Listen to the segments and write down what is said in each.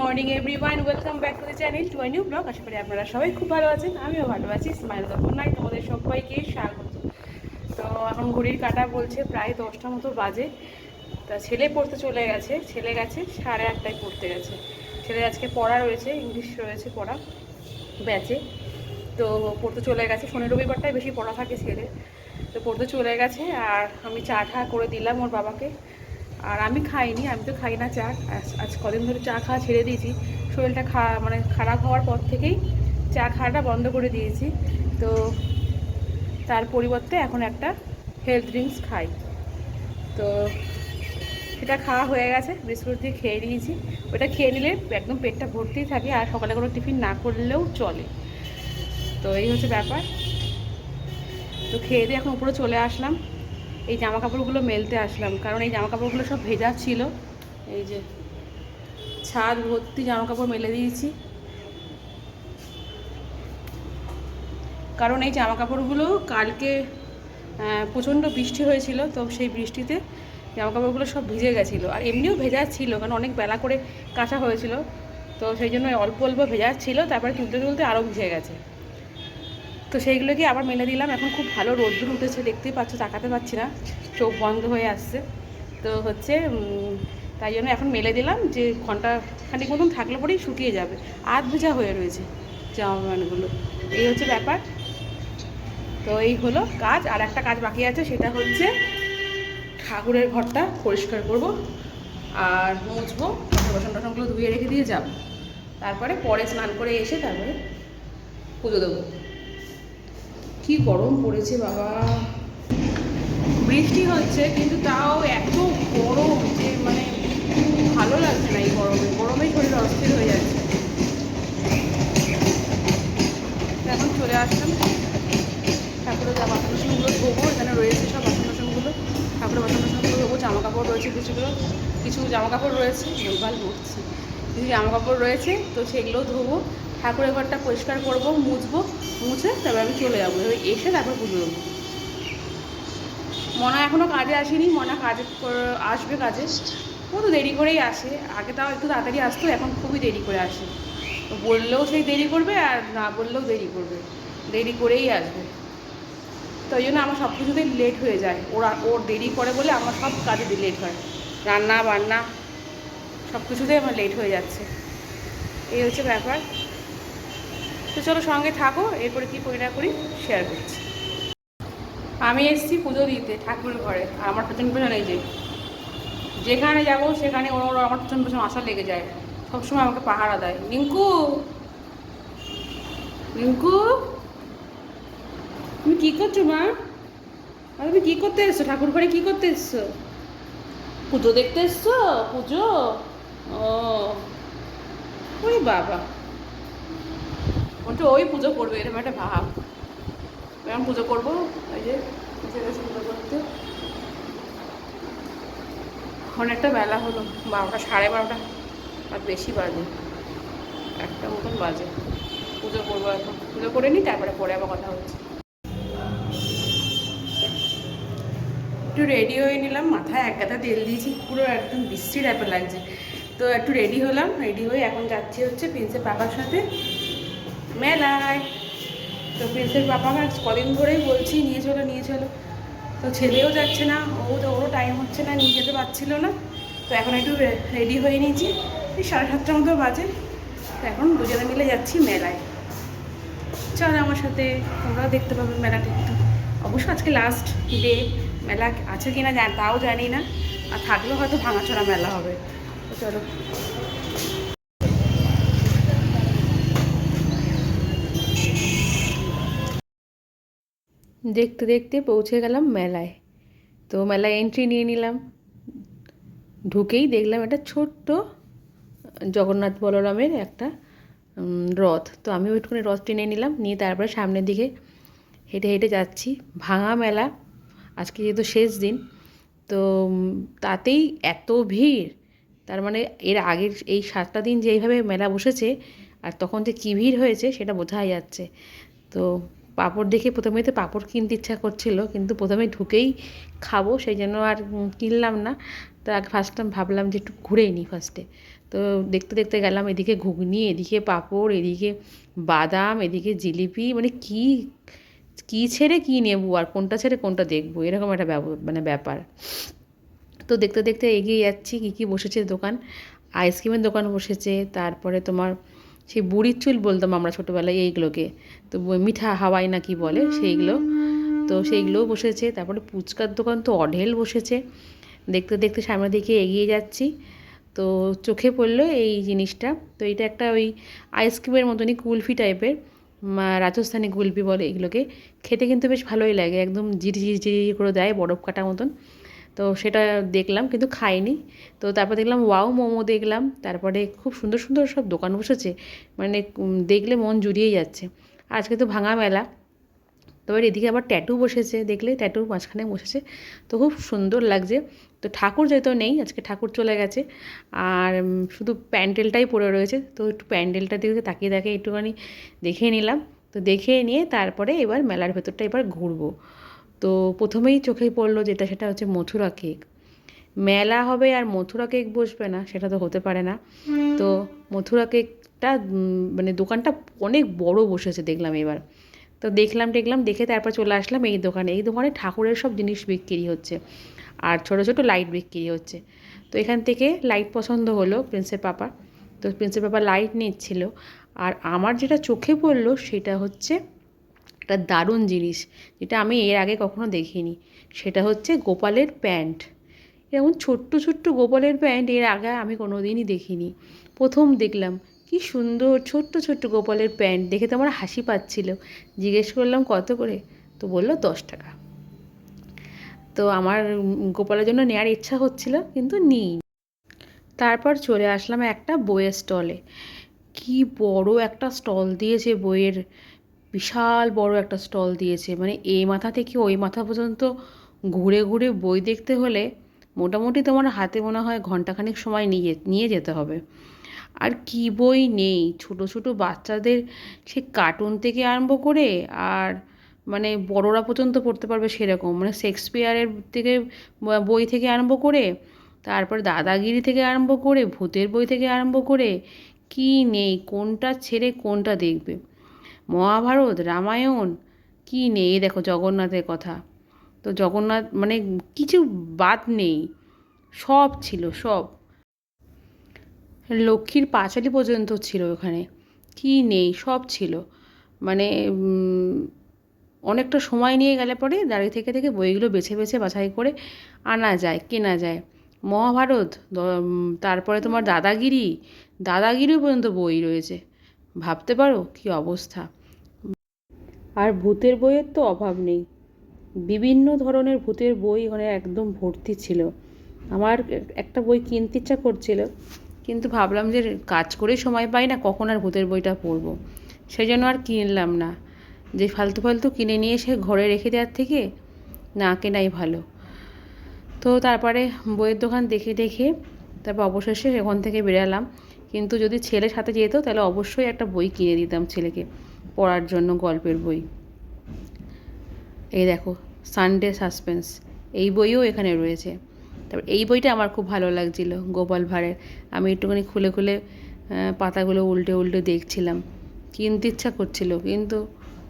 Morning everyone welcome back to the channel to new blog আশা করি আপনারা সবাই খুব ভালো আছেন, আমিও ভালো আছি। স্মাইল তখন নাই তোমাদের সবাইকে স্বাগত। তো এখন ঘড়ির কাটা বলছে প্রায় দশটা মতো বাজে। তা ছেলে পড়তে চলে গেছে, ছেলে গেছে, সাড়ে আটটায় পড়তে গেছে। ছেলে আজকে পড়া রয়েছে ইংলিশ রয়েছে পড়া, ব্যাচে। তো পড়তে চলে গেছে, শনি রবিবারটাই বেশি পড়া থাকে ছেলে। তো পড়তে চলে গেছে, আর আমি চা ঠা করে দিলাম ওর বাবাকে। আর আমি খাইনি, আমি তো খাই না চা। আজ- কদিন ধরে চা খাওয়া ছেড়ে দিয়েছি। শরীরটা খা মানে খারাপ হওয়ার পর থেকেই চা খাওয়াটা বন্ধ করে দিয়েছি। তো তার পরিবর্তে এখন একটা হেলথ ড্রিঙ্কস খাই। তো সেটা খাওয়া হয়ে গেছে, বিস্কুট দিয়ে খেয়ে নিয়েছি। ওটা খেয়ে নিলে একদম পেটটা ভর্তিই থাকে আর সকালে কোনো টিফিন না করলেও চলে। তো এই হচ্ছে ব্যাপার। তো খেয়ে দিয়ে এখন উপরে চলে আসলাম। এই জামা কাপড়গুলো মেলতে আসলাম। কারণ এই জামা কাপড়গুলো সব ভেজা ছিল। এই যে ছাদ ভর্তি জামা কাপড় মেলে দিয়েছি। কারণ এই জামা কাপড়গুলো কালকে প্রচণ্ড বৃষ্টি হয়েছিল, তো সেই বৃষ্টিতে জামা কাপড়গুলো সব ভিজে গেছিল। আর এমনিও ভেজা ছিল, কারণ অনেক বেলা করে কাঁচা হয়েছিল। তো সেই জন্য অল্প অল্প ভেজা ছিল, তারপরে তুলতে তুলতে আরও ভিজে গেছে। তো সেইগুলোকে আবার মেলে দিলাম। এখন খুব ভালো রোদ্দুর উঠেছে, দেখতেই পাচ্ছ, তাকাতে পাচ্ছি না। চোখ বন্ধ হয়ে আসছে। তো হচ্ছে তাই জন্য এখন মেলে দিলাম যে ঘণ্টা খানিক মতন থাকলে পরেই শুকিয়ে যাবে। আধ ভেজা হয়ে রয়েছে জামা প্যান্টগুলো এই হচ্ছে ব্যাপার। তো এই হলো কাজ। আর একটা কাজ বাকি আছে, সেটা হচ্ছে ঠাকুরের ঘরটা পরিষ্কার করব আর মুছবো। বাসন টাসনগুলো ধুয়ে রেখে দিয়ে যাব। তারপরে পরে স্নান করে এসে তারপরে পুজো দেবো। কি গরম পড়েছে বাবা। বৃষ্টি হচ্ছে, কিন্তু তাও এত গরম যে মানে ভালো লাগছে না এই গরমে। গরমেই শরীর অস্থির হয়ে যাচ্ছে। এখন চলে আসলাম। ঠাকুরের যা বাসন বাসনগুলো ধোবো, এখানে রয়েছে সব বাসন বাসনগুলো ঠাকুরের বাসন বাসনগুলো ধোবো জামা কাপড় রয়েছে কিছুগুলো কিছু জামা কাপড় রয়েছে ভুলভাল বলছি কিছু জামা কাপড় রয়েছে, তো সেগুলো ধোবো। ঠাকুরের ঘরটা পরিষ্কার করব, মুছবো। মুছে তারপর আমি চলে যাব। এবার এসে তারপর পুজো দেবো। মনা এখনও কাজে আসেনি। মনা কাজে আসবে কাজে। ও তো দেরি করেই আসে। আগে তাও একটু তাড়াতাড়ি আসতো, এখন খুবই দেরি করে আসে। তো বললেও সেই দেরি করবে আর না বললেও দেরি করবে। দেরি করেই আসবে। তো ওই জন্য আমার সব কিছুতেই লেট হয়ে যায়। ওরা, ওর দেরি করে বলে আমার সব কাজে লেট হয়। রান্না, বান্না, সব কিছুতেই আমার লেট হয়ে যাচ্ছে। এই হচ্ছে ব্যাপার। তো চলো সঙ্গে থাকো, এরপরে কী করি না করি শেয়ার করছি। আমি এসেছি পুজো দিতে ঠাকুরের ঘরে, আর আমার পেছন পেছন এই যে, যেখানে যাব সেখানে ওর আমার পেছন পেছন আসা লেগে যায়। সবসময় আমাকে পাহারা দেয়। রিঙ্কু! রিঙ্কু! তুমি কী করছ মা? তুমি কী করতে এসছো? ঠাকুর ঘরে কী করতে এসছো? পুজো দেখতে এসছো? পুজো? ও ওই বাবা। ওটা ওই পুজো করবে এরকম একটা ভাব। এখন পুজো করব ওই যে পুজো করতে। অনেকটা বেলা হলো, বারোটা, সাড়ে বারোটা, আর বেশি বাজে। একটা মতন বাজে। পুজো করব এখন। পুজো করে নিই, তারপরে পরে আবার কথা হচ্ছে। একটু রেডি হয়ে নিলাম, মাথায় এক গাদা তেল দিয়েছি, পুরো একদম বৃষ্টি টাইপের লাগছে। তো একটু রেডি হলাম রেডি হয়ে এখন যাচ্ছি হচ্ছে প্রিন্সের পাপার সাথে। মেলায়। তো প্রিন্সের আজ কদিন ধরেই বলছি, নিয়ে চলো নিয়ে চলো। তো ছেলেও যাচ্ছে না, ও তো, ওরও টাইম হচ্ছে না, নিয়ে যেতে পারছিল না। তো এখন একটু রেডি হয়ে নিয়েছি। এই সাড়ে সাতটার মতো বাজে। তো এখন দুজনে মিলে যাচ্ছি মেলায়। চল আমার সাথে, তোমরাও দেখতে পাবে মেলাটা একটু। অবশ্য আজকে লাস্ট ডে মেলা আছে কি না তাও জানি না। আর থাকলেও হয়তো ভাঙাচোরা মেলা হবে। তো চলো। দেখতে দেখতে পৌঁছে গেলাম মেলায়। তো মেলায় এন্ট্রি নিয়ে নিলাম। ঢুকেই দেখলাম একটা ছোট্ট, জগন্নাথ বলরামের একটা রথ। তো আমি ওইটুকুনি রথ টেনে নিলাম, নিয়ে তারপরে সামনের দিকে হেঁটে হেঁটে যাচ্ছি। ভাঙা মেলা, আজকে যেহেতু শেষ দিন, তো তাতেই এত ভিড়। তার মানে এর আগের এই সাতটা দিন যেইভাবে মেলা বসেছে, আর তখন যে কী ভিড় হয়েছে সেটা বোঝাই যাচ্ছে। তো পাঁপড় দেখে প্রথমেই তো পাঁপড় কিনতে ইচ্ছা করছিল, কিন্তু প্রথমে ঢুকেই খাব, সেই জন্য আর কিনলাম না। তো আগে ফার্স্ট টাইম ভাবলাম যে একটু ঘুরেই নিই ফার্স্টে তো দেখতে দেখতে গেলাম, এদিকে ঘুগনি, এদিকে পাঁপড়, এদিকে বাদাম, এদিকে জিলিপি মানে কী কী ছেড়ে কী নেব আর কোনটা ছেড়ে কোনটা দেখব? এরকম একটা মানে ব্যাপার। তো দেখতে দেখতে এগিয়ে যাচ্ছি, কী কী বসেছে দোকান? আইসক্রিমের দোকান বসেছে, তারপরে তোমার সেই বুড়ির চুল বলতাম আমরা ছোটোবেলায় এইগুলোকে। তো মিঠা হাওয়াই না কি বলে সেইগুলো। তো সেইগুলোও বসেছে, তারপরে ফুচকার দোকান তো অঢেল বসেছে। দেখতে দেখতে সামনের দিকে এগিয়ে যাচ্ছি। তো চোখে পড়ল এই জিনিসটা। তো এটা একটা ওই আইসক্রিমের মতনই কুলফি টাইপের রাজস্থানি কুলফি বলে এগুলোকে। খেতে কিন্তু বেশ ভালোই লাগে, একদম জিরি জিরি করে দেয় বরফ কাটা মতন। তো সেটা দেখলাম কিন্তু খাইনি। তো তারপর দেখলাম, ওয়াও, মোমো দেখলাম। তারপরে খুব সুন্দর সুন্দর সব দোকান বসেছে। মানে দেখলে মন জুড়িয়ে যাচ্ছে। আজকে তো ভাঙা মেলা। তো এদিকে আবার ট্যাটু বসেছে, দেখলে ট্যাটু মাঝখানে বসেছে। তো খুব সুন্দর লাগছে। তো ঠাকুর যেহেতু নেই, আজকে ঠাকুর চলে গেছে। আর শুধু প্যান্ডেলটাই পড়ে রয়েছে। তো একটু প্যান্ডেলটার দিকে তাকিয়ে তাকিয়ে একটুখানি দেখে নিলাম। তো দেখে নিয়ে তারপরে এবার মেলার ভেতরটা এবার ঘুরবো। তো প্রথমেই চোখে পড়ল যেটা, সেটা হচ্ছে মথুরা কেক। মেলা হবে আর মথুরা কেক বসবে না, সেটা তো হতে পারে না। তো মথুরা কেকটা মানে দোকানটা অনেক বড় বসেছে দেখলাম এবার। তো দেখলাম দেখলাম, দেখে তারপর চলে আসলাম এই দোকানে। এই দোকানে ঠাকুরের সব জিনিস বিক্রি হচ্ছে আর ছোটো ছোটো লাইট বিক্রি হচ্ছে। তো এখান থেকে লাইট পছন্দ হলো প্রিন্সের পাপা। তো প্রিন্সের পাপা লাইট নিচ্ছিল আর আমার যেটা চোখে পড়ল সেটা হচ্ছে একটা দারুণ জিনিস যেটা আমি এর আগে কখনো দেখিনি। সেটা হচ্ছে গোপালের প্যান্ট। এরকম ছোট্ট ছোট্ট গোপালের প্যান্ট এর আগে আমি কোনো দিনই দেখিনি। প্রথম দেখলাম, কি সুন্দর ছোট্ট ছোট্ট গোপালের প্যান্ট। দেখে তো আমার হাসি পাচ্ছিল। জিজ্ঞেস করলাম, কত করে? তো বলল, দশ টাকা। তো আমার গোপালের জন্য নেওয়ার ইচ্ছা হচ্ছিল, কিন্তু নিই। তারপর চলে আসলাম একটা বইয়ের স্টলে। কি বড় একটা স্টল দিয়েছে বইয়ের বিশাল বড় একটা স্টল দিয়েছে। মানে এই মাথা থেকে ওই মাথা পর্যন্ত ঘুরে ঘুরে বই দেখতে হলে মোটামুটি তোমার হাতে মনে হয় ঘন্টাখানিক সময় নিয়ে নিয়ে যেতে হবে। আর কী বই নেই? ছোট ছোট বাচ্চাদের সে কার্টুন থেকে আরম্ভ করে আর মানে বড়রা পর্যন্ত পড়তে পারবে সেরকম। মানে শেক্সপিয়ারের থেকে, বই থেকে আরম্ভ করে, তারপর দাদাগিরি থেকে আরম্ভ করে, ভূতের বই থেকে আরম্ভ করে, কি নেই? কোনটা ছেড়ে কোনটা দেখবে? মহাভারত, রামায়ণ? কী নেই? দেখো জগন্নাথের কথা। তো জগন্নাথ মানে কিছু বাদ নেই। সব ছিল, সব। লক্ষ্মীর পাঁচালি পর্যন্ত ছিল ওখানে। কী নেই? সব ছিল। মানে অনেকটা সময় নিয়ে গেলে পরে দাঁড়িয়ে থেকে থেকে বইগুলো বেছে বেছে বাছাই করে আনা যায়, কেনা যায়। মহাভারত তারপরে তোমার দাদাগিরি। দাদাগিরি পর্যন্ত বই রয়েছে। ভাবতে পারো কী অবস্থা। আর ভূতের বইয়ের তো অভাব নেই। বিভিন্ন ধরনের ভূতের বই ওখানে একদম ভর্তি ছিল। আমার একটা বই কিনতে ইচ্ছা করছিল, কিন্তু ভাবলাম যে কাজ করেই সময় পাই না, কখন আর ভূতের বইটা পড়ব? সেই জন্য আর কিনলাম না। যে ফালতু ফালতু কিনে নিয়ে এসে ঘরে রেখে দেওয়ার থেকে না কেনাই ভালো। তো তারপরে বইয়ের দোকান দেখে দেখে তারপর অবশেষে সেখান থেকে বেরালাম কিন্তু যদি ছেলে সাথে যেত তাহলে অবশ্যই একটা বই কিনে দিতাম ছেলেকে। পড়ার জন্য গল্পের বই। এই দেখো সানডে সাসপেন্স এই বইও এখানে রয়েছে। তারপর এই বইটা আমার খুব ভালো লাগছিল, গোপাল ভাঁড়ের। আমি একটুখানি খুলে খুলে পাতাগুলো উল্টে উল্টে দেখছিলাম। কিনতে ইচ্ছা করছিল, কিন্তু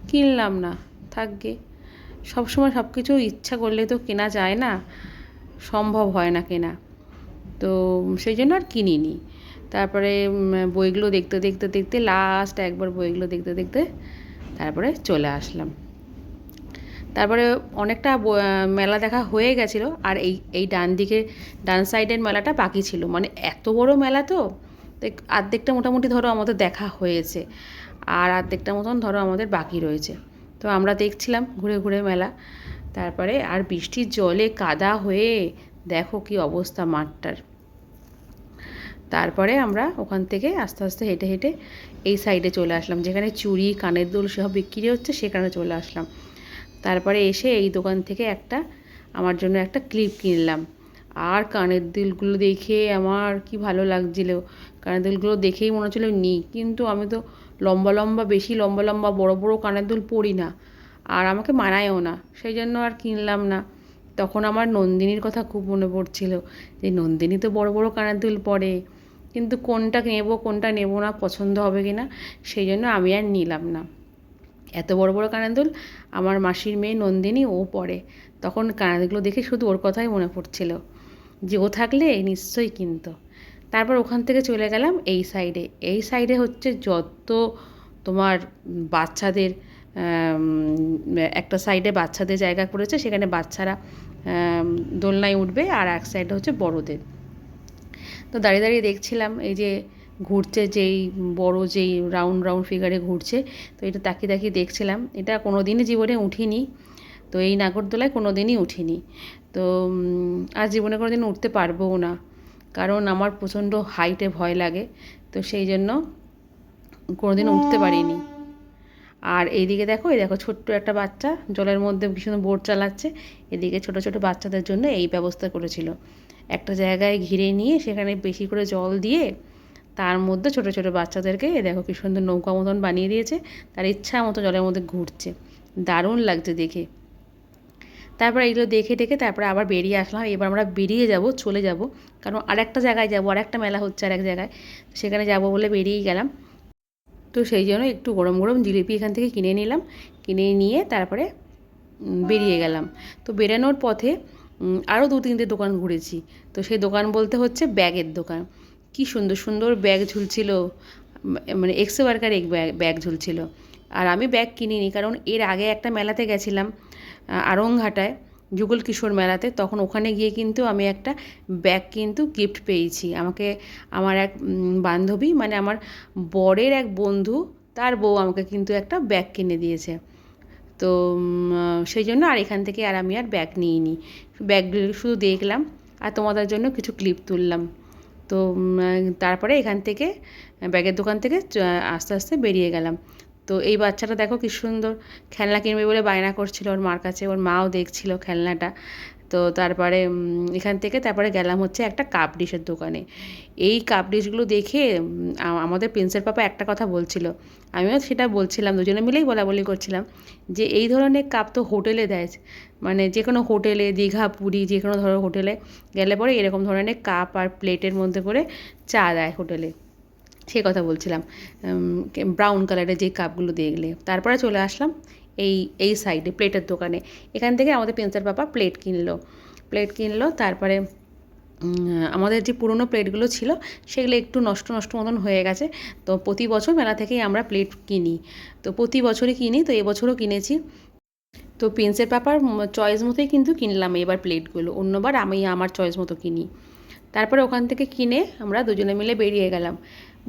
কিনলাম না। থাকবে সবসময় সব কিছু ইচ্ছা করলে তো কেনা যায় না, সম্ভব হয় না কেনা। তো সেই জন্য আর কিনিনি। তারপরে বইগুলো দেখতে দেখতে দেখতে লাস্ট একবার বইগুলো দেখতে দেখতে তারপরে চলে আসলাম। তারপরে অনেকটা মেলা দেখা হয়ে গেছিল আর এই এই ডান দিকে, ডান সাইডের মেলাটা বাকি ছিল। মানে এত বড় মেলা তো আর্ধেকটা মোটামুটি ধরো আমাদের দেখা হয়েছে আর আর্ধেকটা মতন ধরো আমাদের বাকি রয়েছে। তো আমরা দেখছিলাম ঘুরে ঘুরে মেলা। তারপরে আর বৃষ্টির জলে কাদা হয়ে, দেখো কি অবস্থা মাঠটার। তারপরে আমরা ওখান থেকে আস্তে আস্তে হেঁটে হেঁটে এই সাইডে চলে আসলাম, যেখানে চুড়ি কানের দুল সব বিক্রি হচ্ছে সেখানে চলে আসলাম। তারপরে এসে এই দোকান থেকে একটা, আমার জন্য একটা ক্লিপ কিনলাম। আর কানের দুলগুলো দেখে আমার কি ভালো লাগছিল। কানের দুলগুলো দেখেই মনে হচ্ছিল নিই কিন্তু আমি তো লম্বা লম্বা, বেশি লম্বা লম্বা, বড় বড় কানের দুল পরি না। আর আমাকে মানায়ও না, সেই জন্য আর কিনলাম না। তখন আমার নন্দিনীর কথা খুব মনে পড়ছিল যে, নন্দিনী তো বড় বড় কানের দুল পরে। কিন্তু কোনটা নেব কোনটা নেব না, পছন্দ হবে কি না সেই জন্য আমি আর নিলাম না। এত বড় বড় কানের দুল আমার মাসির মেয়ে নন্দিনী, ও পরে তখন কানারগুলো দেখে শুধু ওর কথাই মনে পড়ছিল, যে ও থাকলে নিশ্চয়ই কিনতো। তারপর ওখান থেকে চলে গেলাম এই সাইডে। এই সাইডে হচ্ছে যত তোমার বাচ্চাদের একটা সাইডে বাচ্চাদের জায়গা করেছে, সেখানে বাচ্চারা দোলনায় উঠবে, আর এক সাইডে হচ্ছে বড়দের। তো দাঁড়িয়ে দাঁড়িয়ে দেখছিলাম এই যে ঘুরছে যেই বড় যেই রাউন্ড রাউন্ড ফিগারে ঘুরছে। তো এটা তাকিয়ে তাকিয়ে দেখছিলাম। এটা কোনো দিনই জীবনে উঠিনি। তো এই নাগরদোলায় কোনো দিনই উঠিনি। তো আর জীবনে কোনো দিন উঠতে পারবও না। কারণ আমার প্রচণ্ড হাইটে ভয় লাগে। তো সেই জন্য কোনো দিন উঠতে পারিনি। আর এইদিকে দেখো এই দেখো ছোট্ট একটা বাচ্চা। জলের মধ্যে ভীষণ বোট চালাচ্ছে। এদিকে ছোট ছোট বাচ্চাদের জন্য এই ব্যবস্থা করেছিল। একটা জায়গায় ঘিরে নিয়ে সেখানে বেশি করে জল দিয়ে তার মধ্যে ছোট ছোট বাচ্চাদেরকে দেখো কি সুন্দর নৌকা মতন বানিয়ে দিয়েছে, তার ইচ্ছা মতো জলের মধ্যে ঘুরছে। দারুণ লাগছে দেখে। তারপর এগুলো দেখে দেখে তারপরে আবার বেরিয়ে আসলাম, এবার আমরা বেরিয়ে যাব, চলে যাব। কারণ আরেকটা জায়গায় যাব, আরেকটা মেলা হচ্ছে আর এক জায়গায় সেখানে যাব বলে বেরিয়েই গেলাম। তো সেই জন্য একটু গরম গরম জিলিপি এখান থেকে কিনে নিলাম, কিনে নিয়ে তারপরে বেরিয়ে গেলাম। তো বেরানোর পথে আরও দু তিনটে দোকান ঘুরেছি। তো সেই দোকান বলতে হচ্ছে ব্যাগের দোকান। কি সুন্দর সুন্দর ব্যাগ ঝুলছিল। মানে এক্সো ওয়ার্কার এক ব্যাগ ব্যাগ ঝুলছিল। আর আমি ব্যাগ কিনিনি, কারণ এর আগে একটা মেলাতে গেছিলাম আড়ংঘাটায় যুগল কিশোর মেলাতে। তখন ওখানে গিয়ে কিন্তু আমি একটা ব্যাগ কিন্তু গিফট পেয়েছি। আমাকে, আমার এক বান্ধবী মানে আমার বরের এক বন্ধু, তার বউ আমাকে কিন্তু একটা ব্যাগ কিনে দিয়েছে। তো সেই জন্য আর এখান থেকে আর আমি আর ব্যাগ নিইনি। ব্যাগগুলো শুধু দেখলাম আর তোমাদের জন্য কিছু ক্লিপ তুললাম। তো তারপরে এখান থেকে, ব্যাগের দোকান থেকে আস্তে আস্তে বেরিয়ে গেলাম। তো এই বাচ্চাটা দেখো কি সুন্দর, খেলনা কিনবে বলে বায়না করছিল ওর মার কাছে, ওর মাও দেখছিল খেলনাটা। তো তারপরে এখান থেকে তারপরে গেলাম হচ্ছে একটা কাপ ডিশের দোকানে। এই কাপ ডিশগুলো দেখে আমাদের প্রিন্সের পাপা একটা কথা বলছিল। আমিও সেটা বলছিলাম, দুজনে মিলেই বলা বলি করছিলাম যে এই ধরনের কাপ তো হোটেলে দেয়। মানে যে কোনো হোটেলে, দীঘা, পুরী যে কোনো ধরনের হোটেলে গেলে পরে এরকম ধরনের কাপ আর প্লেটের মধ্যে করে চা দেয় হোটেলে। সে কথা বলছিলাম। ব্রাউন কালারের যে কাপগুলো দেখলে। তারপরে চলে আসলাম। এই এই সাইডে প্লেটের দোকানে। এখান থেকে আমাদের পেন্সার পাপা প্লেট কিনলো। প্লেট কিনলো, তারপরে আমাদের যে পুরনো প্লেটগুলো ছিল, সেগুলো একটু নষ্ট নষ্ট মতন হয়ে গেছে। তো প্রতি বছর মেলা থেকেই আমরা প্লেট কিনি। তো প্রতি বছরই কিনি, তো এবছরও কিনেছি। তো প্রিন্সের পাপার চয়েস মতোই কিন্তু কিনলাম এবার প্লেটগুলো অন্যবার আমি আমার চয়েস মতো কিনি। তারপরে ওখান থেকে কিনে আমরা দুজনে মিলে বেরিয়ে গেলাম।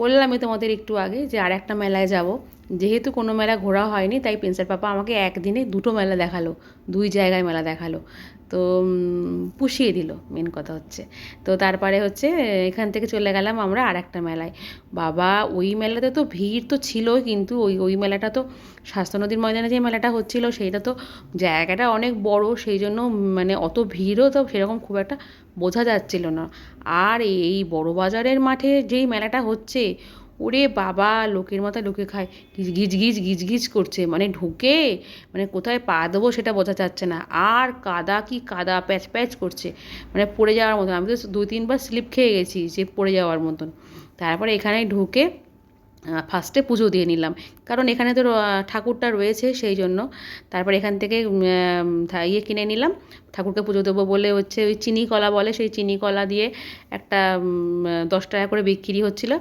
বললামই তোমাদের একটু আগে যে আর একটা মেলায় যাব। যেহেতু কোনো মেলা ঘোরা হয়নি, তাই প্রিন্সের পাপা আমাকে একদিনে দুটো মেলা দেখাল, দুই জায়গায় মেলা দেখাল। তো পুষিয়ে দিল মেন কথা হচ্ছে। তো তারপরে হচ্ছে, এখান থেকে চলে গেলাম আমরা আর একটা মেলায়। বাবা, ওই মেলাতে তো ভিড় তো ছিলই, কিন্তু ওই ওই মেলাটা তো স্বাস্থ্য নদীর ময়দানে যে মেলাটা হচ্ছিল, সেইটা তো জায়গাটা অনেক বড়, সেই জন্য মানে অত ভিড়ও তো সেরকম খুব একটা বোঝা যাচ্ছিল না। আর এই বড় বাজারের মাঠে যেই মেলাটা হচ্ছে ওরে বাবা, লোকের মাথায় লোকে খায়। গিজ গিজ গিজ গিজ করছে। মানে ঢুকে? মানে কোথায় পা দেবো সেটা বোঝা যাচ্ছে না। আর কাদা কি কাদা, প্যাচ প্যাচ করছে। মানে পড়ে যাওয়ার মতন। আমি তো দুই তিনবার স্লিপ খেয়ে গেছি যে পড়ে যাওয়ার মতন। তারপরে এখানে ঢুকে ফার্স্টে পুজো দিয়ে নিলাম। কারণ এখানে তো ঠাকুরটা রয়েছে সেই জন্য। তারপর এখান থেকে ইয়ে কিনে নিলাম। ঠাকুরকে পুজো দেবো বলে হচ্ছে ওই চিনি কলা বলে, সেই চিনি কলা দিয়ে একটা দশ টাকা করে বিক্রি হচ্ছিল।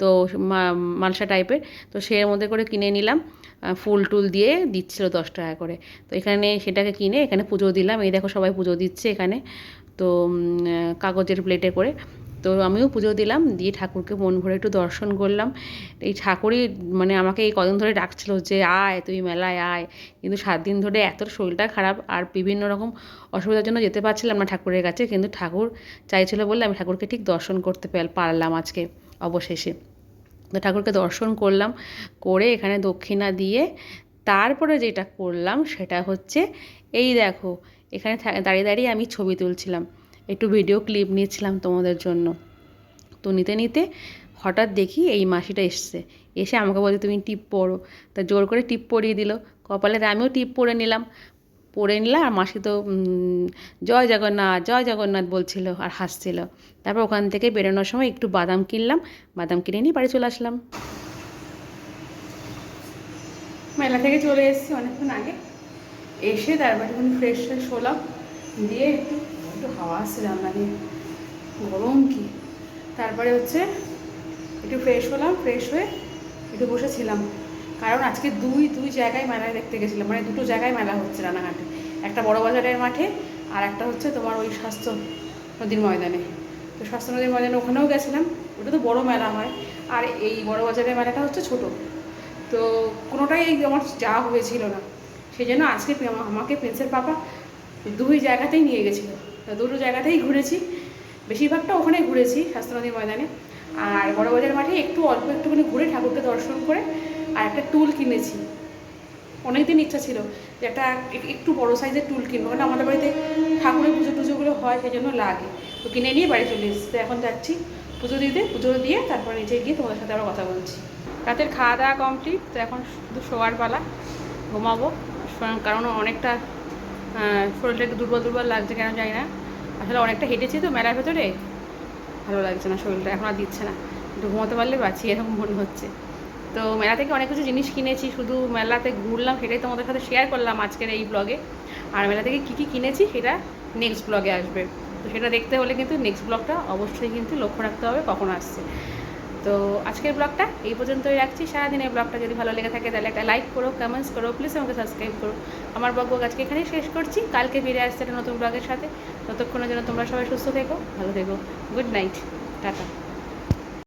তো মালসা টাইপের তো সে মধ্যে করে কিনে নিলাম। ফুল টুল দিয়ে দিচ্ছিল দশ টাকা করে। তো এখানে সেটাকে কিনে এখানে পুজো দিলাম। এই দেখো সবাই পুজো দিচ্ছে এখানে। তো কাগজের প্লেটে করে। তো আমিও পুজো দিলাম, দিয়ে ঠাকুরকে মন ভরে একটু দর্শন করলাম। এই ঠাকুরই মানে আমাকে এই কদিন ধরে ডাকছিল যে, আয়, তুই মেলায় আয়। কিন্তু সাত দিন ধরে এত শরীরটা খারাপ আর বিভিন্ন রকম অসুবিধার জন্য যেতে পারছিলাম না ঠাকুরের কাছে। কিন্তু ঠাকুর চাইছিল বলে আমি ঠাকুরকে ঠিক দর্শন করতে পারলাম আজকে অবশেষে। তো ঠাকুরকে দর্শন করলাম, করে এখানে দক্ষিণা দিয়ে তারপরে যেটা করলাম সেটা হচ্ছে, এই দেখো, এখানে দাঁড়িয়ে দাঁড়িয়ে আমি ছবি তুলছিলাম। একটু ভিডিও ক্লিপ নিয়েছিলাম তোমাদের জন্য। তো নিতে নিতে হঠাৎ দেখি এই মাসিটা এসছে। এসে আমাকে বলছে তুমি টিপ পড়ো। তা জোর করে টিপ পরিয়ে দিল। কপালে আমিও টিপ পরে নিলাম। পরে নিলাম আর মাসি তো জয় জগন্নাথ জয় জগন্নাথ বলছিল আর হাসছিল। তারপর ওখান থেকে বেরোনোর সময় একটু বাদাম কিনলাম। বাদাম কিনে নিয়ে বাড়ি চলে আসলাম। মেলা থেকে চলে এসেছি অনেকক্ষণ আগে। এসে তারপর একটু ফ্রেশ ফ্রেশ হলাম। দিয়ে একটু একটু হাওয়া আসছে জানলা দিয়ে গরম কি? তারপরে হচ্ছে একটু ফ্রেশ হলাম ফ্রেশ হয়ে একটু বসেছিলাম। কারণ আজকে দুই দুই জায়গায় মেলায় দেখতে গেছিলাম মানে দুটো জায়গায় মেলা হচ্ছে রানাঘাটে। একটা বড় বাজারের মাঠে আর একটা হচ্ছে তোমার ওই স্বাস্থ্য নদীর ময়দানে। তো স্বাস্থ্য নদীর ময়দানে ওখানেও গেছিলাম, ওটা তো বড় মেলা হয়। আর এই বড় বাজারের মেলাটা হচ্ছে ছোট। তো কোনোটাই এই আমার যাওয়া হয়েছিল না। সেই জন্য আজকে আমাকে প্রিন্সের পাপা দুই জায়গাতেই নিয়ে গেছিল। দুটো জায়গাতেই ঘুরেছি। বেশিরভাগটা ওখানে ঘুরেছি নদীর ময়দানে। আর বড় বাজার মাঠে একটু অল্প একটুখানি ঘুরে ঠাকুরকে দর্শন করে আর একটা টুল কিনেছি। অনেকদিন ইচ্ছা ছিল যে একটা একটু বড় সাইজের টুল কিনবো। কারণ আমাদের বাড়িতে ঠাকুরের পুজো টুজোগুলো হয় সেই জন্য লাগে। তো কিনে নিয়ে বাড়ি চলে এসেছি। তো এখন যাচ্ছি পুজো দিতে। পুজো দিয়ে তারপর নিচে গিয়ে তোমাদের সাথে আবার কথা বলছি। রাতের খাওয়া দাওয়া কমপ্লিট তো এখন শুধু শোয়ার পালা। ঘুমাবো। কারণ অনেকটা শরীরটা একটু দুর্বল দুর্বল লাগছে কেন জানি না। আসলে অনেকটা হেঁটেছি তো মেলার ভেতরে। ভালো লাগছে না শরীরটা, এখন আর দিচ্ছে না। একটু ঘুমোতে পারলে বাঁচি, এরকম মনে হচ্ছে। তো মেলা থেকে অনেক কিছু জিনিস কিনেছি, শুধু মেলাতে ঘুরলাম, সেটাই তোমাদের সাথে শেয়ার করলাম আজকের এই ব্লগে আর মেলা থেকে কী কী কিনেছি, সেটা নেক্সট ব্লগে আসবে। তো সেটা দেখতে হলে কিন্তু নেক্সট ব্লগটা অবশ্যই কিন্তু লক্ষ্য রাখতে হবে, কখন আসছে। তো আজকের ব্লগটা এই পর্যন্তই রাখছি। সারাদিনের ব্লগটা যদি ভালো লেগে থাকে, তাহলে একটা লাইক করো কমেন্টস করো প্লিজ আমাকে সাবস্ক্রাইব করো। আমার ব্লগ আজকে এখানেই শেষ করছি। কালকে ফিরে আসছে একটা নতুন ব্লগের সাথে। ততক্ষণের জন্য তোমরা সবাই সুস্থ থেকো, ভালো থেকো। Good night tata